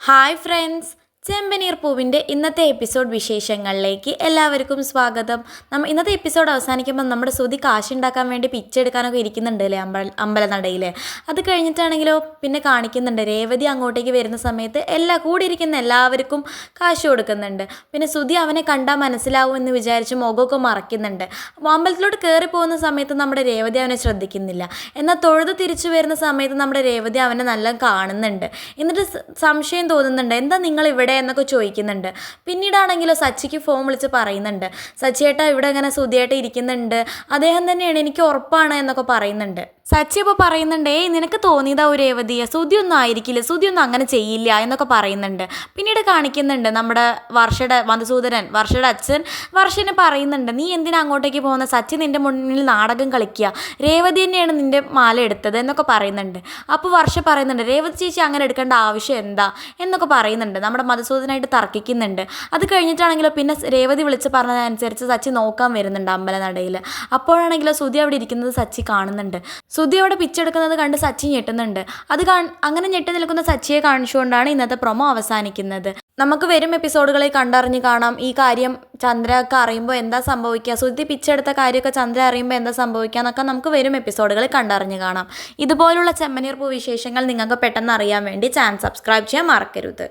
Hi friends ചെമ്പനീർ പൂവിന്റെ ഇന്നത്തെ episode വിശേഷങ്ങളിലേക്ക് എല്ലാവർക്കും സ്വാഗതം. നമ്മ ഇന്നത്തെ എപ്പിസോഡ് അവസാനിക്കുമ്പോൾ നമ്മുടെ ശ്രുതി കാശുണ്ടാക്കാൻ വേണ്ടി പിച്ചെടുക്കാനൊക്കെ ഇരിക്കുന്നുണ്ട് അല്ലേ അമ്പല അമ്പലനടയിൽ അത് കഴിഞ്ഞിട്ടാണെങ്കിലോ? പിന്നെ കാണിക്കുന്നുണ്ട്. രേവതി അങ്ങോട്ടേക്ക് വരുന്ന സമയത്ത് എല്ലാ കൂടി ഇരിക്കുന്ന എല്ലാവർക്കും കാശ് കൊടുക്കുന്നുണ്ട്. പിന്നെ ശ്രുതി അവനെ കണ്ടാൽ മനസ്സിലാവും എന്ന് വിചാരിച്ച് മുഖമൊക്കെ മറയ്ക്കുന്നുണ്ട്. അമ്പലത്തിലോട്ട് കയറി പോകുന്ന സമയത്ത് നമ്മുടെ രേവതി അവനെ ശ്രദ്ധിക്കുന്നില്ല. എന്നാൽ തൊഴുത് തിരിച്ചു വരുന്ന സമയത്ത് നമ്മുടെ രേവതി അവനെ നല്ല കാണുന്നുണ്ട്. എന്നിട്ട് സംശയം തോന്നുന്നുണ്ട്. എന്താ നിങ്ങൾ ഇവിടെ എന്നൊക്കെ ചോദിക്കുന്നുണ്ട്. പിന്നീടാണെങ്കിലോ സച്ചിക്ക് ഫോൺ വിളിച്ച് പറയുന്നുണ്ട്. സച്ചിയേട്ടാ ഇവിടെ ഇങ്ങനെ സുധിയേട്ട ഇരിക്കുന്നുണ്ട്? അദ്ദേഹം തന്നെയാണ് എനിക്ക് ഉറപ്പാണ് എന്നൊക്കെ പറയുന്നുണ്ട്. സച്ചി ഇപ്പോൾ പറയുന്നുണ്ട് നിനക്ക് തോന്നിയതാ ഒരു രേവതിയെ? ഒന്നും ആയിരിക്കില്ല ഒന്നും അങ്ങനെ ചെയ്യില്ല എന്നൊക്കെ പറയുന്നുണ്ട്. പിന്നീട് കാണിക്കുന്നുണ്ട് നമ്മുടെ വർഷയുടെ മധുസൂദനൻ വർഷയുടെ അച്ഛൻ. വർഷന് പറയുന്നുണ്ട് നീ എന്തിനാ അങ്ങോട്ടേക്ക് പോകുന്ന? സച്ചി നിന്റെ മുന്നിൽ നാടകം കളിക്കുക രേവതി തന്നെയാണ് നിന്റെ മാല എടുത്തത് എന്നൊക്കെ പറയുന്നുണ്ട്. അപ്പോൾ വർഷ പറയുന്നുണ്ട് രേവതി ചേച്ചി അങ്ങനെ എടുക്കേണ്ട ആവശ്യം എന്താ? എന്നൊക്കെ പറയുന്നുണ്ട്. നമ്മുടെ മധുസൂദനായിട്ട് തർക്കിക്കുന്നുണ്ട്. അത് കഴിഞ്ഞിട്ടാണെങ്കിലോ പിന്നെ രേവതി വിളിച്ച് പറഞ്ഞതനുസരിച്ച് സച്ചി നോക്കാൻ വരുന്നുണ്ട് അമ്പലനടയിൽ അപ്പോഴാണെങ്കിലോ സുധി അവിടെ ഇരിക്കുന്നത് സച്ചി കാണുന്നുണ്ട്. സുധി അവിടെ പിച്ചെടുക്കുന്നത് കണ്ട് സച്ചി ഞെട്ടുന്നുണ്ട്. അത് കാ അങ്ങനെ ഞെട്ടി നിൽക്കുന്ന സച്ചിയെ കാണിച്ചുകൊണ്ടാണ് ഇന്നത്തെ പ്രൊമോ അവസാനിക്കുന്നത്. നമുക്ക് വരും എപ്പിസോഡുകളിൽ കണ്ടറിഞ്ഞ് കാണാം. ഈ കാര്യം ചന്ദ്ര ഒക്കെ അറിയുമ്പോൾ എന്താ സംഭവിക്കുക? സുധി പിച്ചെടുത്ത കാര്യമൊക്കെ ചന്ദ്ര അറിയുമ്പോൾ എന്താ സംഭവിക്കുക എന്നൊക്കെ നമുക്ക് വരും എപ്പിസോഡുകളിൽ കണ്ടറിഞ്ഞ് കാണാം. ഇതുപോലുള്ള ചെമ്മനീർ പൂ വിശേഷങ്ങൾ നിങ്ങൾക്ക് പെട്ടെന്ന് അറിയാൻ വേണ്ടി ചാനൽ സബ്സ്ക്രൈബ് ചെയ്യാൻ മറക്കരുത്.